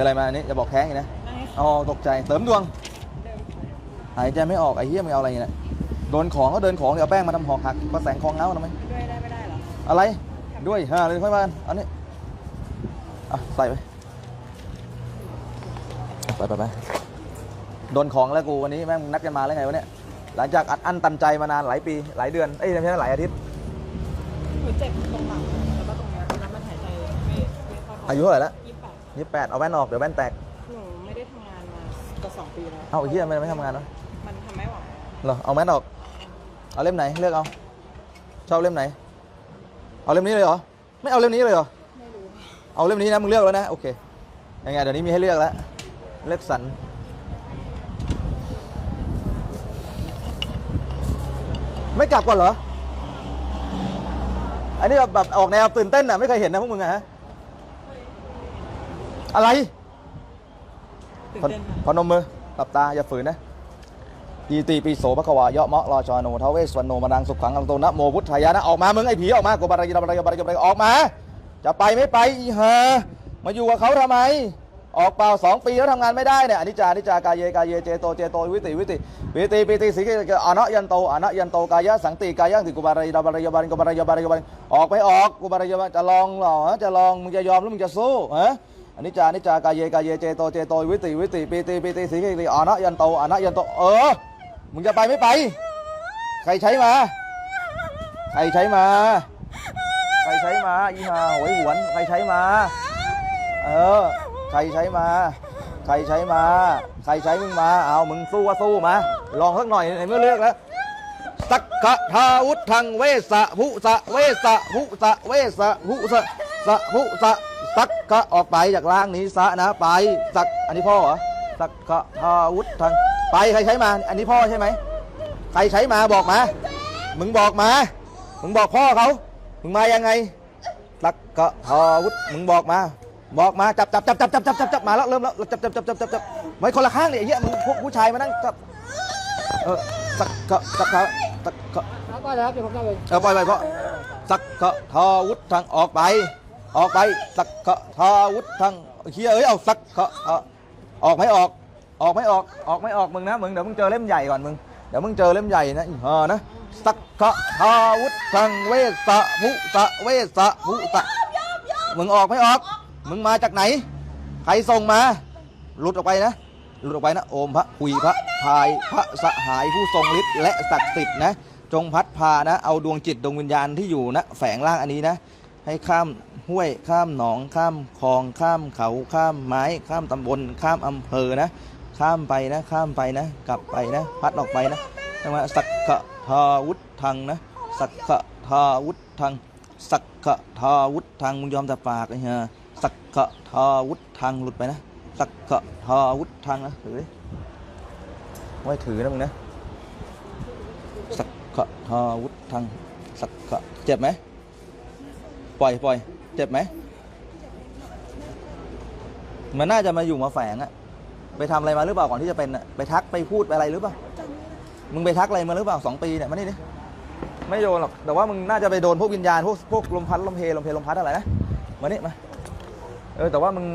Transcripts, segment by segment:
เป็นอะไรมาอันนี้จะบอกแข้งอีกนะนั่งให้อ๋อตกใจเสริมดวงเดิมหายใจไม่ออกไอ้เหี้ยมึงเอาอะไรเนี่ยโดนของก็เดินของเดี๋ยวเอาแป้งมาทำหอกหักมาแสงคองเงาทำไมด้วยได้ไม่ได้เหรออะไรด้วยฮะเลยค่อยมาอันนี้อะใส่ไปไปไปไปโดนของแล้วกูวันนี้แม่งนัดกันมาแล้วไงวะเนี่ยหลังจากอัดอั้นตันใจมานานหลายปีหลายเดือนเอ้ยไม่ใช่หลายอาทิตย์หนูเจ็บตรงหลังแล้วก็ตรงเนี้ยตรงนั้นมันหายใจไม่ไม่เข้าท้งอายุเท่าไหร่ละยี่สิบแปด ยี่แปดเอาแว่นออกเดี๋ยวแว่นแตก หนูไม่ได้ทำงานมาก็สองปีแล้วเอาไอ้เหี้ยไม่ไม่ทำงานวะมันทำไม่ไหวเหรอเอาแว่นออก เอาเล่มไหนเลือกเอา ชอบเล่มไหน เอาเล่มนี้เลยเหรอ ไม่เอาเล่มนี้เลยเหรอ ไม่รู้เอาเล่มนี้นะมึงเลือกแล้วนะโอเค ยังไงเดี๋ยวนี้มีให้เลือกแล้ว เลือกสรรไม่กลับก่อนเหรอ อันนี้แบบแบบออกแนวตื่นเต้นอะไม่เคยเห็นนะพวกมึงอะฮะ อะไรตื่นพนเต้นพนมมือหลับตา อย่าฝืนนะอีตีปีโสพระควายะมะรอชาโนทาวเวสวรรณโนมานังสุขังอังโตนะโมพุทธายะนะออกมามึงไอ้ผีออกมากูบารายบารายบารายบารายออกมา จะไปไม่ไปอีฮะมาอยู่กับเขาทำไม ออกเปล่าสองปีแล้วทำงานไม่ได้เนี่ยอนิจจานิจจากายเยกายเยเจโตเจโตวิติวิติวิติปิติสิกิอนะยันโตอนะยันโตกายะสังติกายังติกุบารายบารายบารายบารายบารายบารายออกไปออกกุบารายบารจะลองเหรอจะลองมึงจะยอมหรือมึงจะสู้ฮะ อนิจจานิจจากายเยกายเยเจโตเจโตวิติวิติปิติปิติสิกิอนะยันโตอนะยันโตเออมึงจะไปไม่ไป ใครใช้มา ใครใช้มา ใครใช้มาอีหาหวยหวนใครใช้มา เออ ใครใช้มา ใครใช้มา ใครใช้มึงมาเอามึงสู้ก็สู้มาลองสักหน่อยในเมื่อเลือกแล้วสักกะทาวุธังเวสะภุสะเวสะภุสะเวสะภุสะ สะภุสะสักกะออกไปจากร่างนี้ซะนะไปสักอันนี้พ่อเหรอสักกะทาวุธังไปใครใช้มา อันนี้พ่อใช่ไหมใครใช้มาบอกมา มึงบอกมา มึงบอกพ่อเขา มึงมายังไงตักกะทอวุฒมึงบอกมา บอกมาจับจับจับจับจับจับจับจับมาแล้วเริ่มแล้วจับจับจับจับจับจับไว้คนละข้างเนี่ยไอ้เหี้ยมึงพวกผู้ชายมานั่งจับเออตักกะตักกะตักกะครับก็แล้วเดี๋ยวผมจะไปเออปล่อยไปเพราะสักกะทอวุฒทางออกไป ออกไปสักกะทอวุฒทางเฮียเอ้ยเอาสักกะทอออกไม่ออก ออกไม่ออกออกไม่ออกมึงนะมึงเดี๋ยวมึงเจอเล่มใหญ่ก่อนมึงเดี๋ยวมึงเจอเล่มใหญ่นะอีห่านะสักกะทอวุฒทางเวสะภุสะเวสะภุสะมึงออกไม่ออก มึงมาจากไหน ใครส่งมา หลุดออกไปนะหลุดออกไปนะโอมพระคุยพระพายพระสหายผู้ทรงฤทธิ์และศักดิ์สิทธิ์นะ จงพัดพานะ เอาดวงจิตดวงวิญญาณที่อยู่นะแฝงร่างอันนี้นะ ให้ข้าม ห้วยข้ามหนองข้ามคลองข้ามเขาข้ามไม้ ข้ามตำบล ข้ามอำเภอนะ ข้ามไปนะ ข้ามไปนะ กลับไปนะ พัดออกไปนะจังหวะสักกะทาวุฒทังนะ สักกะทาวุฒทังสักกะทาวุฒทางมึงยอมแต่ปากไอ้เหี้ยสักกะทาวุฒทางหลุดไปนะ สักกะทาวุฒทางนะถือดิไว้ถือนะมึงนะสักกะทาวุฒทางสักกะเจ็บไหมปล่อยปล่อย จ็บไหม มันน่าจะมาอยู่มาแฝงอะไปทำอะไรมาหรือเปล่าก่อนที่จะเป็นอะไปทักไปพูดไปอะไรหรือเปล่า มึงไปทักอะไรมาหรือเปล่าสองปีเนี่ยมานี่ดิไม่โดนหรอก แต่ว่ามึงน่าจะไปโดนพวกวิญญาณพวกพวกลมพัดลมเพลลมเพลลมพัดอะไรนะ มานี่มา เออแต่ว่ามึง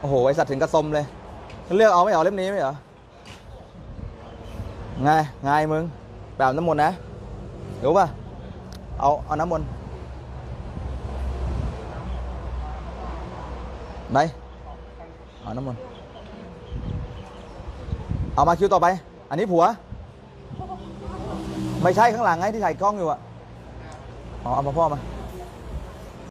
โอ้โหไอสัตว์ถึงกระสมเลย เลือกเอาไม่เอาเล่มนี้ไม่เหรอไงไงมึงแบบน้ำมนต์นะเดี๋ยวป่ะ เอาเอาน้ำมนต์ ไหนเอาน้ำมนต์เอามาคิวต่อไป อันนี้ผัว ไม่ใช่ข้างหลังไงที่ถ่ายกล้องอยู่อะอ๋อเอามาพ่อมา